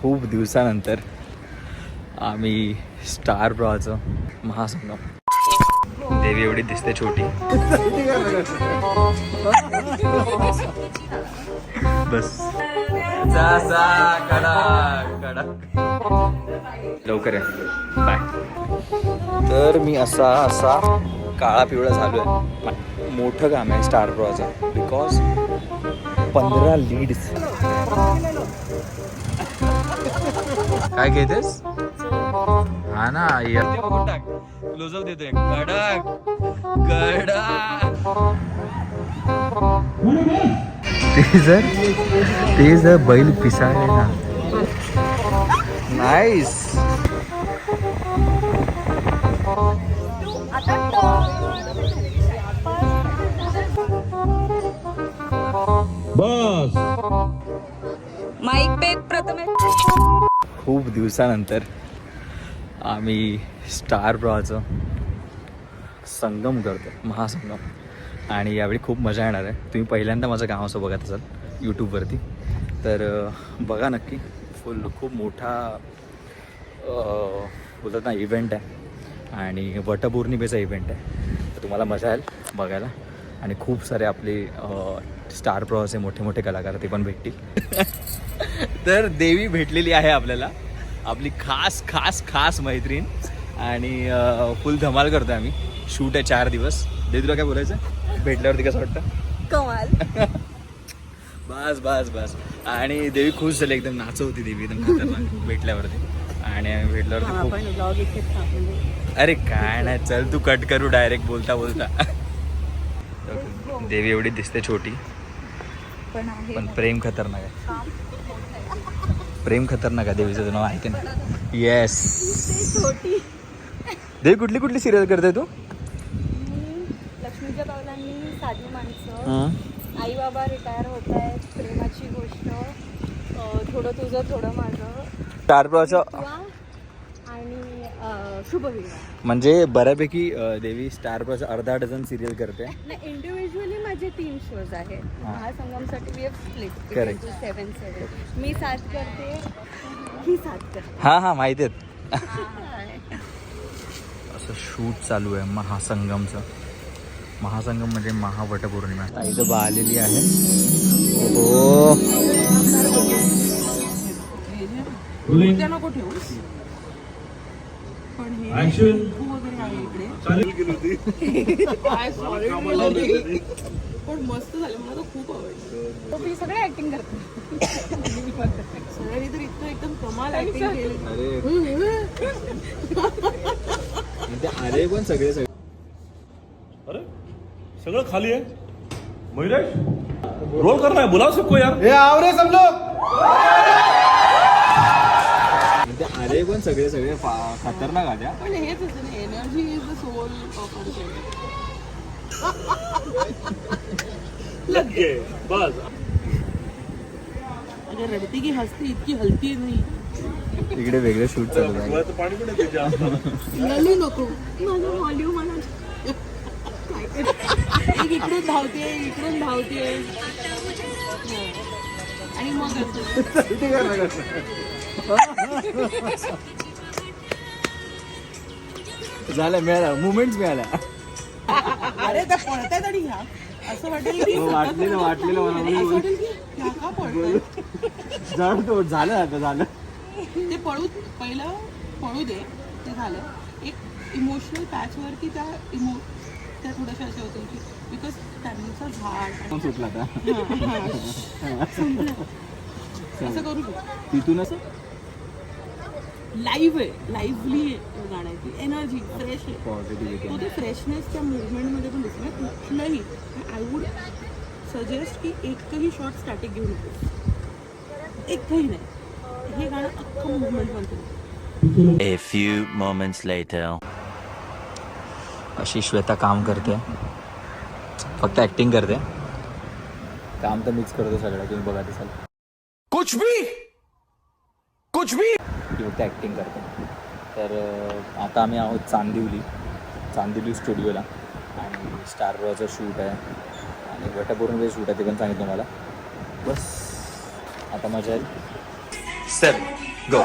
खूप दिवसानंतर आम्ही स्टार ब्रॉचं महासंगम देवी एवढी दिसते छोटी. बस. लवकर आहे बाय. तर मी असा असा काळा पिवळा झालो आहे. मोठं काम आहे स्टार ब्रॉचं. बिकॉज पंधरा लीड्स काय घेतेस? हा ना टाक क्लोजअप देतोय कडक कडक ते जर ते जर बैल पिसाळले ना नाईस बस. माईक पे प्रथमेश. खूप दिवसानंतर आम्ही स्टार ब्रॉचं संगम करतो महासंगम. आणि यावेळी खूप मजा येणार आहे. तुम्ही पहिल्यांदा माझं गाव असं बघत असाल यूट्यूबवरती तर बघा नक्की फुल खूप मोठा अं, बोलतात ना इव्हेंट आहे. आणि वटपौर्णिमेचा इव्हेंट आहे. तर तुम्हाला मजा येईल बघायला. आणि खूप सारे आपले स्टार प्रवाचे मोठे मोठे कलाकार ते पण भेटतील. तर देवी भेटलेली आहे आपल्याला. आपली खास खास खास मैत्रीण. आणि फुल धमाल करतोय आम्ही. शूट आहे चार दिवस. देवी तुला काय बोलायचं भेटल्यावरती कसं वाटतं? कमाल. बस बस बस. आणि देवी खुश झाली एकदम नाचत होती देवी एकदम खतरनाक भेटल्यावरती. आणि आम्ही भेटल्यावरती खूप अरे काय नाही चल तू कट करू डायरेक्ट बोलता बोलता. देवी एवढी दिसते छोटी. पण प्रेम खतरनाक आहे. प्रेम खतरनाक आहे देवीचं तुला माहिती ना? येस देवी कुठली कुठली सिरियल करते तू? लक्ष्मीच्या पावलांनी साधी माणसं. आई बाबा रिटायर होत आहेत प्रेमाची गोष्ट. थोडं तुझं थोडं माझं. स्टार आणि शुभविवाह म्हणजे बऱ्यापैकी देवी स्टार प्रवाहचं अर्धा डझन सिरियल करते. इंडिव्हिज्युअली माझे तीन शोज आहेत. हा. महासंगमसाठी we have split. Seven seven मी सात करते ही सात करते. हा हा माहिती आहेत. असं शूट चालू आहे महासंगमचं. महासंगम म्हणजे महावटपौर्णिमा. आता इथं बा आलेली आहे. हो नको पण हे ऍक्शन वगैरे आहे इकडे. चालेल गेली होती. काय sorry. पण मस्त झालं. मला तर खूप आवडलं. मी सगळे ऍक्टिंग करते. सगळ्यांनी तर इतकं एकदम कमाल ऍक्टिंग केली. अरे. ते आले पण सगळे सगळे. अरे सगळं खाली आहे. महिलेश रोल करना है बुला सबको यार. ते आले पण सगळे सगळे फा- खतरनाक आल्या. पण हेच असतं ना energy is the soul of लग बस. अगर रडती की हसती इतकी हलती नाही इकडे वेगळे शूट चालू तर पाणी पण येते जास्त. ललू नको. माझं व्हॉल्यूम मला एक इकडून धावते इकडून धावते. आणि मग असं. झालं मिळाला. मुमेंट मिळाल्या. अरे त्या पळतायत आणि ह्या असं वाटेल की वाटलेलं वाटलेलं मला. असं वाटेल की ह्या का पळतायत झालं तो झालं आता झालं. ते पळू पहिलं पळू दे. ते झालं. एक इमोशनल पॅचवरती त्या इमो त्या थोड्याशा अशा होत्या की बिकॉज त्यांचं झाड सुटला आता? असं करू शकतो. तिथूनच लाईव्ह आहे. लाईव्हली आहे. गाण्याची एनर्जी फ्रेश आहे. तो ते फ्रेशनेसच्या मुवमेंटमध्ये पण दिसतो ना. कुठलंही. आय वूड सजेस्ट की एकही शॉर्ट स्टॅटिक घेऊ नको एकही नाही. हे गाणं अख्खं मुवमेंट बनतं A few moments later. अशी श्वेता काम करते. फक्त ऍक्टिंग करते. काम तर मीच करतो सगळं. तुम्ही बघा ते कुछ भी कुछ भी। ती फक्त ॲक्टिंग करते. तर आता आम्ही आहोत चांदिवली. चांदिवली स्टुडिओला आणि स्टार रॉचं शूट आहे. आणि वटपौर्णिमेचं शूट आहे ते पण सांगितलं मला. बस. आता मजा येईल. सर गो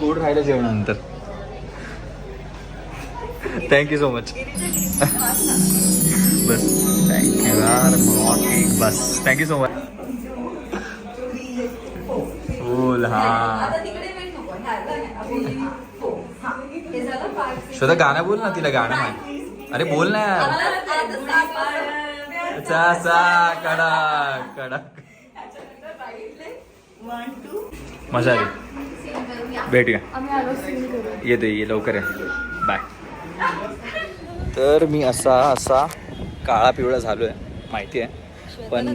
गोड राहिलं जेवणानंतर. थँक्यू सो मच बस थँक्यू यार मोठी बस. थँक्यू सो मच फुल हा. श्वेता गाणं बोल ना तिला गाणं माहिती अरे बोल ना यार. सा सा कडक कडक मजा आली भेटूया आम्ही आलो सीन करू येते ये लवकर ये बाय तर मी असा असा काळा पिवळा झालो आहे माहिती आहे पण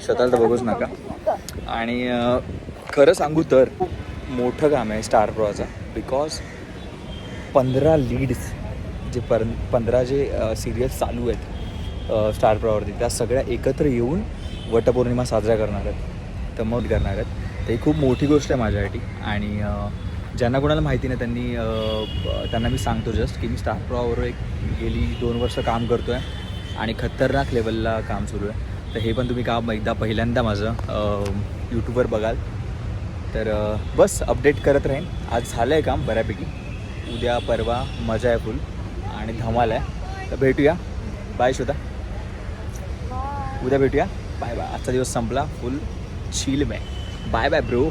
स्वतःला तर बघूच नका. आणि खरं सांगू तर मोठं काम आहे स्टार प्रॉचा बिकॉज पंधरा लीड्स जे पर पंधरा जे सिरियल्स चालू आहेत स्टार प्रॉवरती त्या सगळ्या एकत्र येऊन वटपौर्णिमा साजरा करणार आहेत. तमोट करणार आहेत. तर ही खूप मोठी गोष्ट आहे माझ्यासाठी. आणि ज्यांना कोणाला माहिती नाही त्यांनी त्यांना मी सांगतो जस्ट की मी स्टार प्रॉवर एक गेली दोन वर्ष काम करतो आहे आणि खतरनाक लेवलला काम सुरू आहे. तर हे पण तुम्ही काम एकदा पहिल्यांदा माझं यूट्यूबवर बघाल. तर बस अपडेट करत राहीन. आज झालं आहे काम बऱ्यापैकी. उद्या परवा मजा आहे फुल आणि धमाल आहे. तर भेटूया. बाय श्वेता. उद्या भेटूया. बाय बाय आजचा दिवस संपला. फुल छील बाय बाय बाय ब्रो